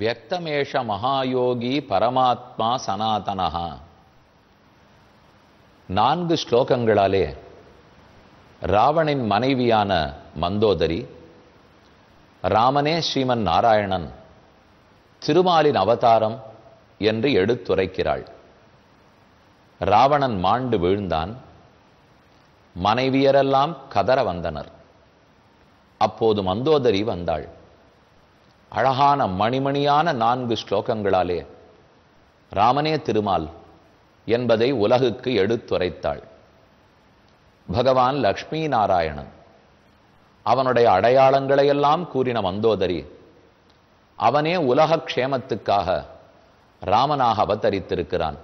வியக்தமேஷ மகாயோகி பரமாத்மா சனாதனஹா நான்கு ஸ்லோகங்களாலே ராவணின் மனைவியான மந்தோதரி ராமனே ஸ்ரீமன் நாராயணன் திருமாலின் அவதாரம் என்று எடுத்துரைக்கிறாள். ராவணன் மாண்டு வீழ்ந்தான். மனைவியரெல்லாம் கதற வந்தனர். அப்போது மந்தோதரி வந்தாள். அழகான மணிமணியான நான்கு ஸ்லோகங்களாலே ராமனே திருமால் என்பதை உலகுக்கு எடுத்துரைத்தாள். பகவான் லக்ஷ்மி நாராயணன் அவனுடைய அடையாளங்களையெல்லாம் கூறின மந்தோதரி அவனே உலக க்ஷேமத்துக்காக ராமனாக அவதரித்திருக்கிறான்.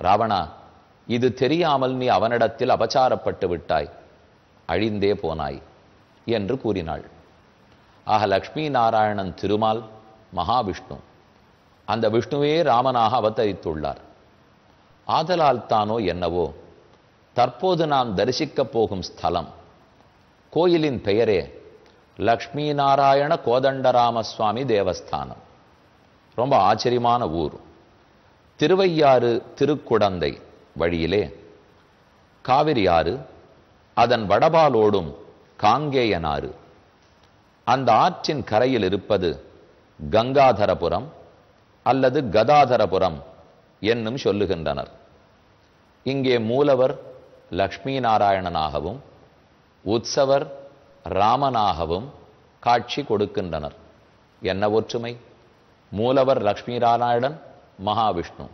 ராவணா இது தெரியாமல் நீ அவனிடத்தில் அபச்சாரப்பட்டு விட்டாய். அழிந்தே போனாய் என்று கூறினாள். ஆக லக்ஷ்மி நாராயணன் திருமால் மகாவிஷ்ணு. அந்த விஷ்ணுவே ராமனாக அவதரித்துள்ளார். ஆதலால் தானோ என்னவோ தற்போது நாம் தரிசிக்கப் போகும் ஸ்தலம் கோயிலின் பெயரே லக்ஷ்மி நாராயண கோதண்டராமசுவாமி தேவஸ்தானம். ரொம்ப ஆச்சரியமான ஊர். திருவையாறு திருக்குடந்தை வழியிலே காவிரி ஆறு அதன் வடபாலோடும் காங்கேயனாறு. அந்த ஆற்றின் கரையில் இருப்பது கங்காதரபுரம் அல்லது கதாதரபுரம் என்னும் சொல்லுகின்றனர். இங்கே மூலவர் லக்ஷ்மி நாராயணனாகவும் உற்சவர் ராமனாகவும் காட்சி கொடுக்கின்றனர். என்ன ஒற்றுமை? மூலவர் லக்ஷ்மி நாராயணன் மகாவிஷ்ணு.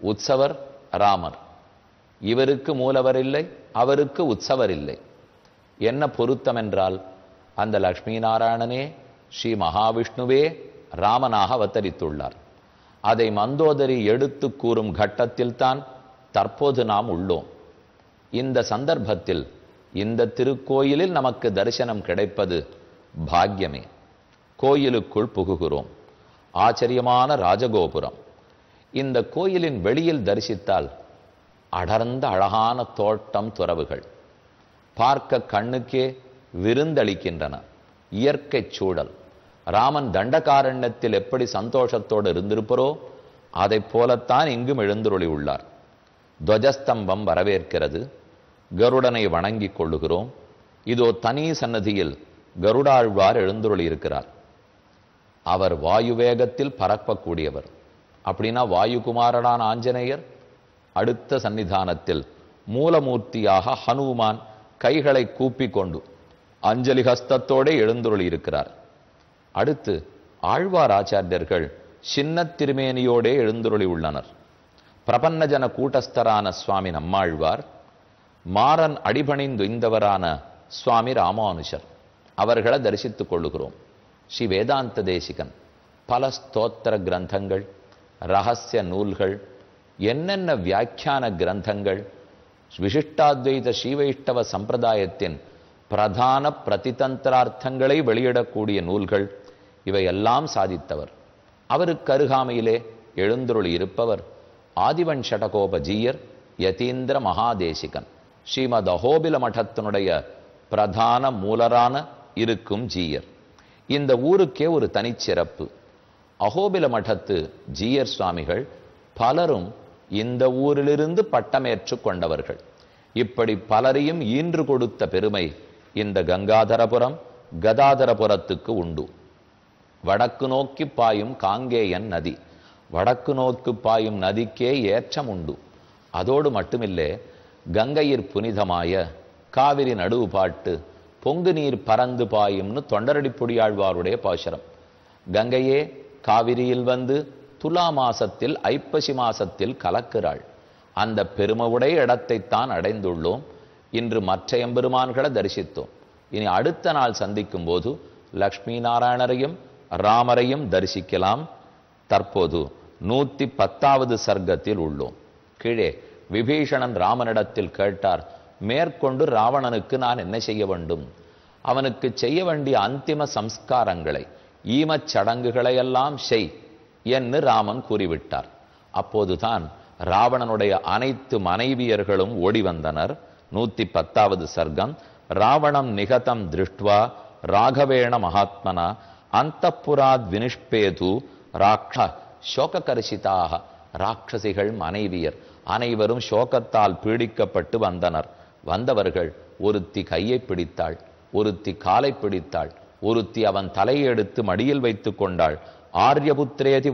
உற்சவர் ராமர். இவருக்கு மூலவர் இல்லை அவருக்கு உற்சவர் இல்லை. என்ன பொருத்தம் என்றால் அந்த லக்ஷ்மி நாராயணனே ஸ்ரீ மகாவிஷ்ணுவே ராமனாக அவதரித்துள்ளார். அதை மந்தோதரி எடுத்து கூறும் கட்டத்தில்தான் தற்போது நாம் உள்ளோம். இந்த சந்தர்ப்பத்தில் இந்த திருக்கோயிலில் நமக்கு தரிசனம் கிடைப்பது பாக்கியமே. கோயிலுக்குள் புகுகிறோம். ஆச்சரியமான ராஜகோபுரம். இந்த கோயிலின் வெளியில் தரிசித்தால் அடர்ந்த அழகான தோட்டம் துறவுகள். பார்க்க கண்ணுக்கே விருந்தளிக்கின்றன. இயற்கை சூழல். ராமன் தண்டகாரண்யத்தில் எப்படி சந்தோஷத்தோடு இருந்திருப்பரோ அதைப் போலத்தான் இங்கும் எழுந்துருளி உள்ளார். துவஜஸ்தம்பம் வரவேற்கிறது. கருடனை வணங்கிக் கொள்ளுகிறோம். இதோ தனி சன்னதியில் கருடாழ்வார் எழுந்துருளி இருக்கிறார். அவர் வாயு வேகத்தில் பறக்கக்கூடியவர் அப்படின்னா வாயுகுமாரனான ஆஞ்சநேயர். அடுத்த சன்னிதானத்தில் மூலமூர்த்தியாக ஹனுமான் கைகளை கூப்பிக் கொண்டு அஞ்சலி ஹஸ்தத்தோடே எழுந்துருளி இருக்கிறார் அடுத்து ஆழ்வார் ஆச்சாரியர்கள் சின்ன திருமேனியோடே எழுந்துருளி உள்ளனர் பிரபன்னஜன கூட்டஸ்தரான சுவாமி நம்மாழ்வார் மாறன் அடிபணிந்துய்ந்தவரான சுவாமி ராமானுஷர் அவர்களை தரிசித்துக் கொள்ளுகிறோம். ஸ்ரீ வேதாந்த தேசிகன் பல ஸ்தோத்திர கிரந்தங்கள் ரகசிய நூல்கள் என்னென்ன வியாக்கியான கிரந்தங்கள் விசிஷ்டாத்வைத ஸ்ரீவைஷ்டவ சம்பிரதாயத்தின் பிரதான பிரதிதந்திரார்த்தங்களை வெளியிடக்கூடிய நூல்கள் இவையெல்லாம் சாதித்தவர். அவருக்கு அருகாமையிலே எழுந்துருளி இருப்பவர் ஆதிவன் ஷடகோபஜீயர் யதீந்திர மகாதேசிகன். ஸ்ரீமத் அஹோபில மഠத்தினுடைய பிரதான மூலரான இருக்கும் ஜீயர். இந்த ஊருக்கே ஒரு தனிச்சிறப்பு. அகோபில மடத்து ஜீயர் சுவாமிகள் பலரும் இந்த ஊரிலிருந்து பட்டமேற்று கொண்டவர்கள். இப்படி பலரையும் ஈன்று கொடுத்த பெருமை இந்த கங்காதரபுரம் கதாதரபுரத்துக்கு உண்டு. வடக்கு நோக்கி பாயும் காங்கேயன் நதி. வடக்கு நோக்கி பாயும் நதிக்கே ஏற்றம் உண்டு. அதோடு மட்டுமில்லே கங்கையிற் புனிதமாய காவிரி நடுவு பாட்டு பொங்கு நீர் பறந்து பாயும்னு தொண்டரடி பொடியாழ்வாருடைய பாசுரம். கங்கையே காவிரியில் வந்து துலா மாசத்தில் ஐப்பசி மாசத்தில் கலக்கிறாள். அந்த பெருமவுடைய இடத்தைத்தான் அடைந்துள்ளோம். இன்று மற்ற எம்பெருமான்களை தரிசித்தோம். இனி அடுத்த நாள் சந்திக்கும் போது லக்ஷ்மி நாராயணரையும் ராமரையும் தரிசிக்கலாம். தற்போது நூற்றி பத்தாவது சர்க்கத்தில் உள்ளோம். கீழே விபீஷணன் ராமனிடத்தில் கேட்டார் மேற்கொண்டு ராவணனுக்கு நான் என்ன செய்ய வேண்டும்? அவனுக்கு செய்ய வேண்டிய அந்திம சம்ஸ்காரங்களை ஈமச் சடங்குகளை எல்லாம் செய் என்று ராமன் கூறிவிட்டார். அப்போதுதான் ராவணனுடைய அனைத்து மனைவியர்களும் ஓடி வந்தனர். நூத்தி பத்தாவது சர்க்கம். ராவணம் நிகதம் திருஷ்டுவா ராகவேண மகாத்மனா அந்தப்புராத் வினிஷ்பேது ராக்ஷ சோககர்ஷிதாக ராட்சசிகள் மனைவியர் அனைவரும் சோகத்தால் பீடிக்கப்பட்டு வந்தனர். வந்தவர்கள் ஒருத்தி கையை பிடித்தாள் ஒருத்தி காலை பிடித்தாள் ஒருத்தி அவன் தலையை எடுத்து மடியில் வைத்து கொண்டாள். ஆர்யபுத்திரேதி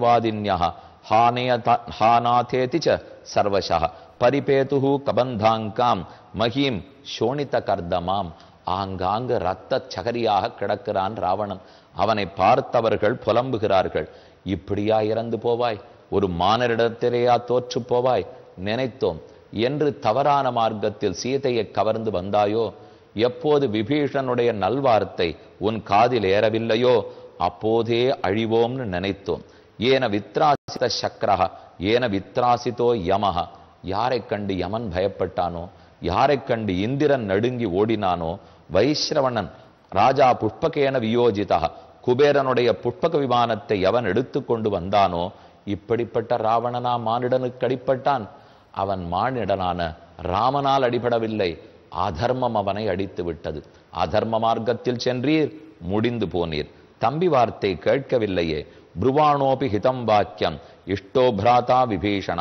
வாதின்யா ஹானாதேதி ச சர்வசः பரிபேதுஹு கபந்தாங்காம் மகீம் சோணித கர்தமாம் ஆங்காங்கு இரத்த சகரியாக கிடக்கிறான் ராவணன். அவனை பார்த்தவர்கள் புலம்புகிறார்கள். இப்படியா இறந்து போவாய்? ஒரு மானரிடத்திலேயா தோற்று போவாய்? நினைத்தோம். என்று தவறான மார்க்கத்தில் சீதையை கவர்ந்து வந்தாயோ? எப்போது விபீஷனுடைய நல்வார்த்தை உன் காதில் ஏறவில்லையோ? அப்போதே அழிவோம்னு நினைத்தோம். ஏன வித்ராசித சக்கரஹ ஏன வித்ராசிதோ யமஹ. யாரைக் கண்டு யமன் பயப்பட்டானோ யாரைக் கண்டு இந்திரன் நடுங்கி ஓடினானோ வைஸ்ரவணன் ராஜா புஷ்பகேன வியோஜிதா குபேரனுடைய புஷ்பக விமானத்தை எவன் எடுத்துக்கொண்டு வந்தானோ இப்படிப்பட்ட ராவணனா மானிடனுக்கு அடிப்பட்டான். அவன் மானிடனான ராமனால் அடிபடவில்லை அதர்மம் அவனை அடித்து விட்டது. அதர்ம மார்க்கத்தில் சென்றீர் முடிந்து போனீர். தம்பி வார்த்தை கேட்கவில்லையே புருவாணோபி ஹிதம் வாக்கியம் இஷ்டோ பிராதா விபீஷண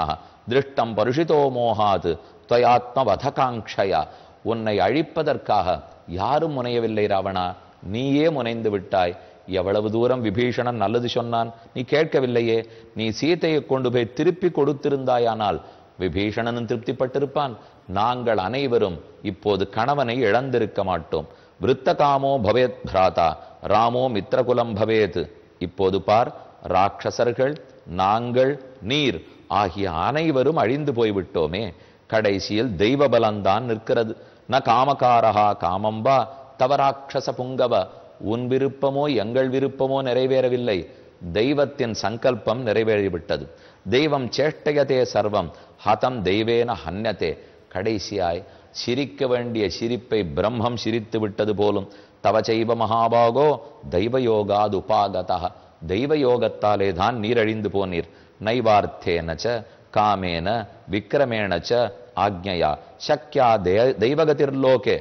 திருஷ்டம் பருஷிதோ மோகாத் துவயாத்ம வதகாங்ஷயா உன்னை அழிப்பதற்காக யாரும் முனையவில்லை ராவணா। நீயே முனைந்து விட்டாய்। எவ்வளவு தூரம் விபீஷணன் நல்லது சொன்னான்। நீ கேட்கவில்லையே। நீ சீதையை கொண்டு போய் திருப்பி கொடுத்திருந்தாயானால் விபீஷணனும் திருப்திப்பட்டிருப்பான்। நாங்கள் அனைவரும் இப்போது கணவனை இழந்திருக்க மாட்டோம்। விருத்தகாமோ பவேத் பிராதா। ராமோ மித்திரகுலம் பவேத்। இப்போது பார் ராட்சசர்கள் நாங்கள் நீர் ஆகிய அனைவரும் அழிந்து போய்விட்டோமே. கடைசியில் தெய்வ பலம்தான் நிற்கிறது. ந காமகாரகா காமம்பா தவராட்சச புங்கவ உன் விருப்பமோ எங்கள் விருப்பமோ நிறைவேறவில்லை. தெய்வத்தின் சங்கல்பம் நிறைவேறிவிட்டது. தெய்வம் சேஷ்டயதே சர்வம் ஹதம் தெய்வேன ஹன்யதே. கடைசியாய் சிரிக்க வேண்டிய சிரிப்பை பிரம்மம் சிரித்து விட்டது போலும். தவ செய்வ மகாபாகோ தெய்வயோகாது உபாகதா தெய்வ யோகத்தாலே தான் நீரழிந்து போனீர். நைவார்த்தேனச்ச காமேன விக்கிரமேண ச ஆக்ஞையா. சக்கியா தே- தெய்வகதிர்லோகே.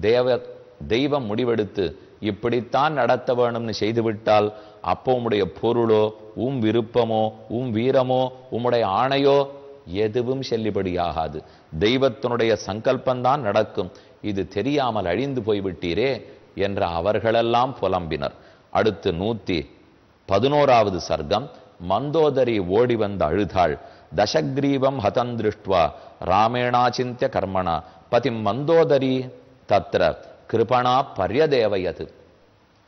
தேவ தெய்வம் முடிவெடுத்து இப்படித்தான் நடத்த வேணும்னு செய்துவிட்டால் அப்போ உம்முடைய பொருளோ உம் விருப்பமோ உம் வீரமோ உம்முடைய ஆணையோ எதுவும் செல்லுபடியாகாது. தெய்வத்தினுடைய சங்கல்பந்தான் நடக்கும். இது தெரியாமல் அழிந்து போய்விட்டீரே என்ற அவர்களெல்லாம் புலம்பினர். அடுத்து நூத்தி பதினோராவது சர்க்கம் மந்தோதரி ஓடி வந்து அழுதாள். தசக்ரீவம் ஹதந்திருஷ்டுவா ராமேணாச்சிந்திய கர்மணா. பதிம் மந்தோதரி தத்ர கிருபணா பரியதேவயது.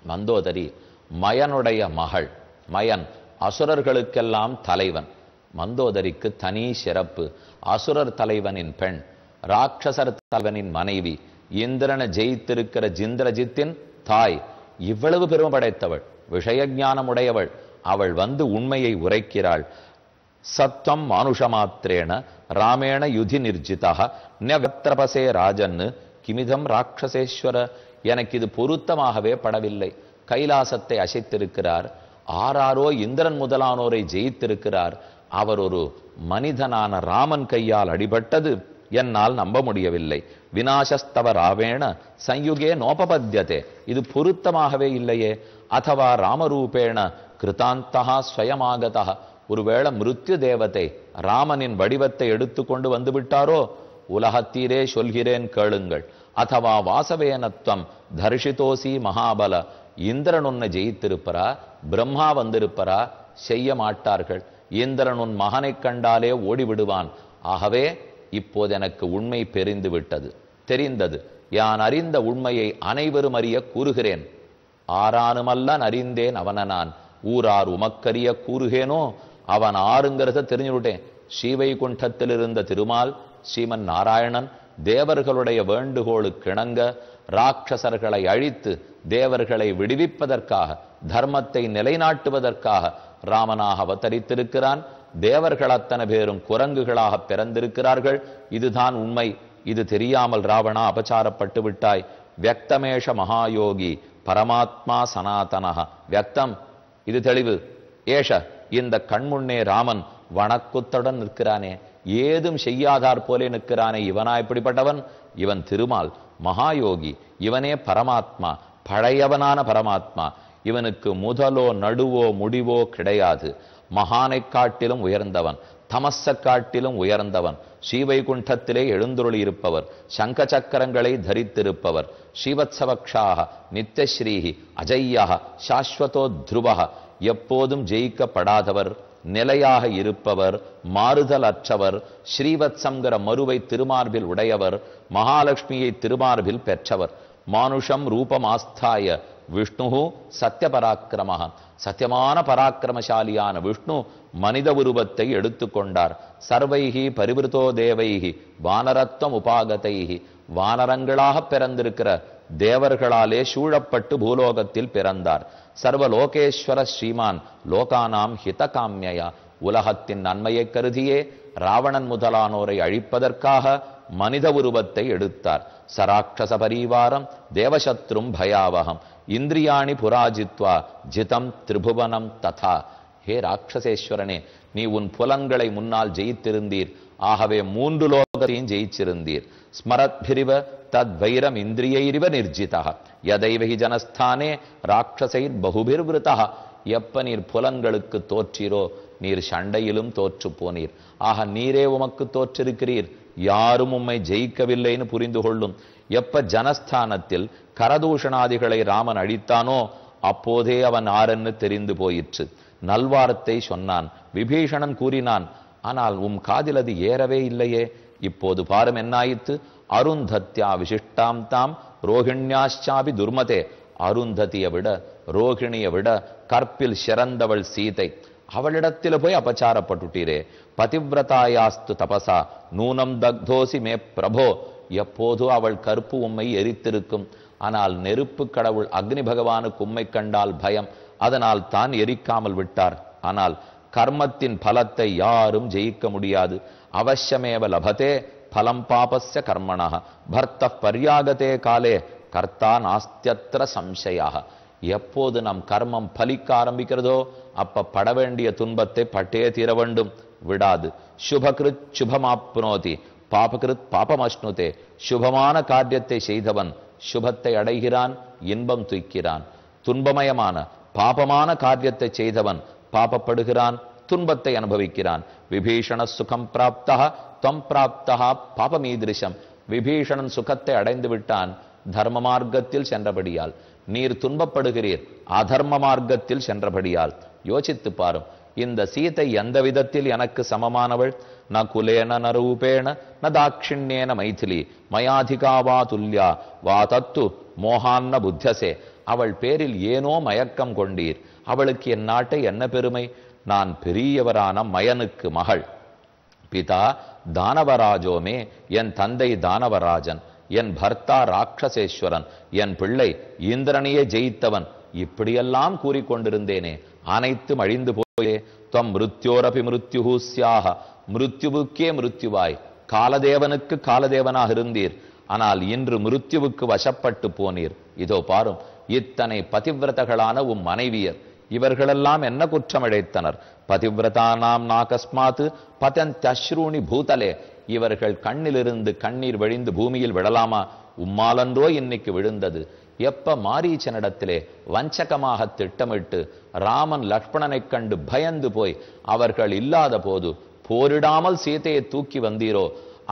மந்தோதரி மயனுடைய மகள். மயன் அசுரர்களுக்கெல்லாம் தலைவன். மந்தோதரிக்கு தனி சிறப்பு. அசுரர் தலைவனின் பெண். ராட்சசர் தலைவனின் மனைவி. இந்திரனை ஜெயித்திருக்கிற ஜிந்திரஜித்தின் தாய். இவ்வளவு பெருமை படைத்தவள். விஷய ஞானம் உடையவள் அவள் வந்து உண்மையை உரைக்கிறாள். சத்வம் மானுஷமாத்திரேன ராமேண யுதி நிர்ஜிதா. நவத்திரபசே ராஜன்னு. கிமிதம் ராட்சசேஸ்வர. எனக்கு இது பொருத்தமாகவே படவில்லை. கைலாசத்தை அசைத்திருக்கிறார். ஆறாரோ இந்திரன் முதலானோரை ஜெயித்திருக்கிறார். அவர் ஒரு மனிதனான ராமன் கையால் அடிபட்டது. என்னால் நம்ப முடியவில்லை. வினாசஸ்தவ ராவேண சயுகே நோபபத்தியதே இது பொருத்தமாகவே இல்லையே. அத்தவா ராமரூபேண கிருதாந்தகா ஸ்வயமாகதா ஒருவேளை மிருத்யு தேவதை ராமனின் வடிவத்தை எடுத்துக்கொண்டு வந்து விட்டாரோ உலகத்தீரே சொல்கிறேன் கேளுங்கள். அத்தவா வாசவேனத்வம் தர்ஷிதோசி மகாபல. இந்திரன் உன்னை ஜெயித்திருப்பரா? பிரம்மா வந்திருப்பரா? செய்ய மாட்டார்கள். இந்திரன் உன் மகனைக் கண்டாலே ஓடிவிடுவான். ஆகவே இப்போது எனக்கு உண்மை பெரிந்து விட்டது தெரிந்தது. யான் அறிந்த உண்மையை அனைவரும் அறிய கூறுகிறேன். ஆறானுமல்லன் அறிந்தேன் அவன நான். ஊரார் உமக்கறிய கூறுகேனோ? அவன் ஆறுங்கிறத தெரிஞ்சுவிட்டேன். ஸ்ரீவைகுண்டத்தில் இருந்த திருமால் ஸ்ரீமன் நாராயணன் தேவர்களுடைய வேண்டுகோளு கிணங்க ராட்சசர்களை அழித்து தேவர்களை விடுவிப்பதற்காக தர்மத்தை நிலைநாட்டுவதற்காக ராமனாக அவதரித்திருக்கிறான். தேவர்கள் அத்தனை பேரும் குரங்குகளாக பிறந்திருக்கிறார்கள். இதுதான் உண்மை. இது தெரியாமல் ராவணா அபச்சாரப்பட்டு விட்டாய். வியக்தமேஷ மகாயோகி பரமாத்மா சனாதனக வியக்தம். இது தெளிவு. ஏஷ இந்த கண்முன்னே ராமன் வணக்கத்துடன் நிற்கிறானே. ஏதும் செய்யாதார் போலே நிற்கிறானே. இவனா இப்படிப்பட்டவன்? இவன் திருமால். மகாயோகி. இவனே பரமாத்மா. பழையவனான பரமாத்மா. இவனுக்கு முதலோ நடுவோ முடிவோ கிடையாது. மகானைக் காட்டிலும் உயர்ந்தவன் தமச காட்டிலும் உயர்ந்தவன் ஸ்ரீவைகுண்டத்திலே எழுந்துருளி இருப்பவர் சங்க சக்கரங்களை தரித்திருப்பவர் ஸ்ரீவத்சவக்ஷாக நித்தியஸ்ரீஹி அஜய்யாக சாஸ்வதோ துருவக எப்போதும் ஜெயிக்கப்படாதவர் நிலையாக இருப்பவர் மாறுதல் அற்றவர் ஸ்ரீவத்சங்கிற மறுவை திருமார்பில் உடையவர் மகாலட்சுமியை திருமார்பில் பெற்றவர் மானுஷம் ரூபமாஸ்தாய விஷ்ணு சத்தியபராக்கிரம சத்தியமான பராக்கிரமசாலியான விஷ்ணு மனித உருவத்தை எடுத்துக்கொண்டார். சர்வைகி பரிவிருத்தோ தேவைகி வானரத்வம் உபாகதைகி வானரங்களாக பிறந்திருக்கிற தேவர்களாலே சூழப்பட்டு பூலோகத்தில் பிறந்தார். சர்வலோகேஸ்வர ஸ்ரீமான் லோகானாம் ஹிதகாமியா உலகத்தின் நன்மையை கருதியே ராவணன் முதலானோரை அழிப்பதற்காக மனித உருவத்தை எடுத்தார். சராட்சச பரிவாரம் தேவசத்ரும் பயாவகம் இந்திரியாணி புராஜித்வா ஜிதம் திரிபுவனம் ததா. ஹே ராட்சசேஸ்வரனே நீ உன் புலன்களை முன்னால் ஜெயித்திருந்தீர். ஆகவே மூன்று லோகத்தையும் ஜெயிச்சிருந்தீர். ஸ்மரத்பிரிவ தத் வைரம் இந்திரியைரிவ நிர்ஜிதா. யதைவ ஜனஸ்தானே ராட்சசைர் பகுபிர்விருதா எப்ப நீர் புலன்களுக்கு தோற்றீரோ நீர் சண்டையிலும் தோற்று போனீர் ஆக நீரே உமக்கு தோற்றிருக்கிறீர். யாரும் உம்மை ஜெயிக்கவில்லைன்னு புரிந்து கொள்ளும். எப்ப ஜனஸ்தானத்தில் கரதூஷணாதிகளை ராமன் அழித்தானோ அப்போதே அவன் ஆரென்னு தெரிந்து போயிற்று. நல்வாரத்தை சொன்னான் விபீஷணன் கூறினான் ஆனால் உம் காதில் அது ஏறவே இல்லையே. இப்போது பாரும் என்னாயிற்று? அருந்தத்யா விசிஷ்டாம் தாம் ரோகிணியாச்சாபி துர்மதே. அருந்ததியை விட ரோகிணியை விட கற்பில் சிறந்தவள் சீதை. அவளிடத்தில் போய் அபச்சாரப்பட்டுட்டீரே. பதிவிரதாயாஸ்து தபசா. நூனம் தக்தோசி மே பிரபோ. எப்போது அவள் கருப்பு உம்மை எரித்திருக்கும்? ஆனால் நெருப்பு கடவுள் அக்னி பகவானுக்கு உம்மை கண்டால் பயம். அதனால் தான் எரிக்காமல் விட்டார். ஆனால் கர்மத்தின் பலத்தை யாரும் ஜெயிக்க முடியாது. அவசியமேவ லபதே. பலம் பாபஸ்ய கர்மணः. பர்த்த பர்யாகதே காலே. கர்த்தா நாஸ்தியத்திர சம்சயாக எப்போது நம் கர்மம் பலிக்க ஆரம்பிக்கிறதோ அப்ப பட வேண்டிய துன்பத்தை பட்டே தீர வேண்டும். விடாது. சுபகிருத் சுபமாப்னோதி. பாபகிருத் பாபமஷ்ணுதே. சுபமான காரியத்தை செய்தவன் சுபத்தை அடைகிறான் இன்பம் துய்க்கிறான். துன்பமயமான பாபமான காரியத்தை செய்தவன் பாபப்படுகிறான் துன்பத்தை அனுபவிக்கிறான். விபீஷண சுகம் பிராப்தா தம் பிராப்தா பாபமீதிருஷம். விபீஷணன் சுகத்தை அடைந்து விட்டான் தர்ம மார்க்கத்தில் சென்றபடியால். நீர் துன்பப்படுகிறீர். அதர்ம மார்க்கத்தில் சென்றபடியால் யோசித்து பாரும். இந்த சீதை எந்த விதத்தில் எனக்கு சமமானவள்? ந குலேன ந ரூபேண ந தாட்சிண்யேன மைதிலி மயாதிகா வா துல்யா. வா தத்து மோகான்ன புத்தியசே அவள் பேரில் ஏனோ மயக்கம் கொண்டீர். அவளுக்கு என் நாட்டை என்ன பெருமை? நான் பெரியவரான மயனுக்கு மகள். பிதா தானவராஜோமே என் தந்தை தானவராஜன். என் பர்த்தா ராட்சசேஸ்வரன் என் பிள்ளை இந்திரனையே ஜெயித்தவன். இப்படியெல்லாம் கூறிக்கொண்டிருந்தேனே. அனைத்தும் அழிந்து போயே துவம் மிருத்யோரபி மிருத்யுஹு சியாக மிருத்யுவுக்கே மிருத்யுவாய். காலதேவனுக்கு காலதேவனாக இருந்தீர். ஆனால் இன்று மிருத்யுவுக்கு வசப்பட்டு போனீர். இதோ பாரும் இத்தனை பதிவிரதகளான உம் மனைவியர். இவர்களெல்லாம் என்ன குற்றம் இழைத்தனர் பதிவிரதானாம் பதன் பதந்தஸ்ரூணி பூதலே. இவர்கள் கண்ணிலிருந்து கண்ணீர் வழிந்து பூமியில் விழலாமா உம்மாலன்றோ இன்னைக்கு விழுந்தது. எப்ப மாரீச்சனிடத்திலே வஞ்சகமாக திட்டமிட்டு ராமன் லக்ஷ்மணனைக் கண்டு பயந்து போய் அவர்கள் இல்லாத போது போரிடாமல் சீதையை தூக்கி வந்தீரோ?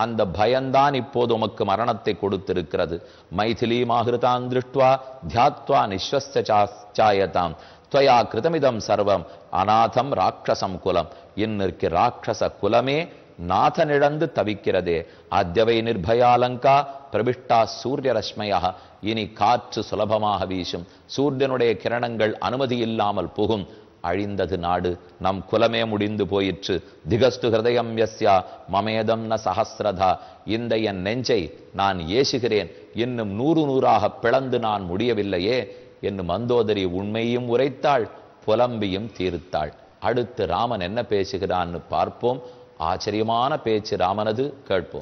அந்த பயம்தான் இப்போது உமக்கு மரணத்தை கொடுத்திருக்கிறது. மைதிலி மாகிருதான் திருஷ்டுவா தியாத்வா நிஸ்வஸ்தாயதாம் துவயா கிருதமிதம் சர்வம் அநாதம் ராட்சசம் குலம். இன்னிற்கு ராட்சச குலமே நாதனிழந்து தவிக்கிறதே. அத்யவை நிர்பயாலங்கா பிரபிஷ்டா சூரிய ரஷ்மயா இனி காற்று சுலபமாக வீசும். சூரியனுடைய கிரணங்கள் அனுமதி இல்லாமல் புகும். அழிந்தது நாடு. நம் குலமே முடிந்து போயிற்று. திகஸ்து ஹிருதயம் எஸ்யா மமேதம் ந சஹசிரதா இந்த என் நெஞ்சை நான் ஏசுகிறேன். இன்னும் நூறு நூறாக பிளந்து நான் முடியவில்லையே. என்று மந்தோதரி உண்மையும் உரைத்தாள். புலம்பியும் தீர்த்தாள். அடுத்து ராமன் என்ன பேசுகிறான்னு பார்ப்போம். ஆச்சரியமான பேச்சு ராமனது கேட்போம்.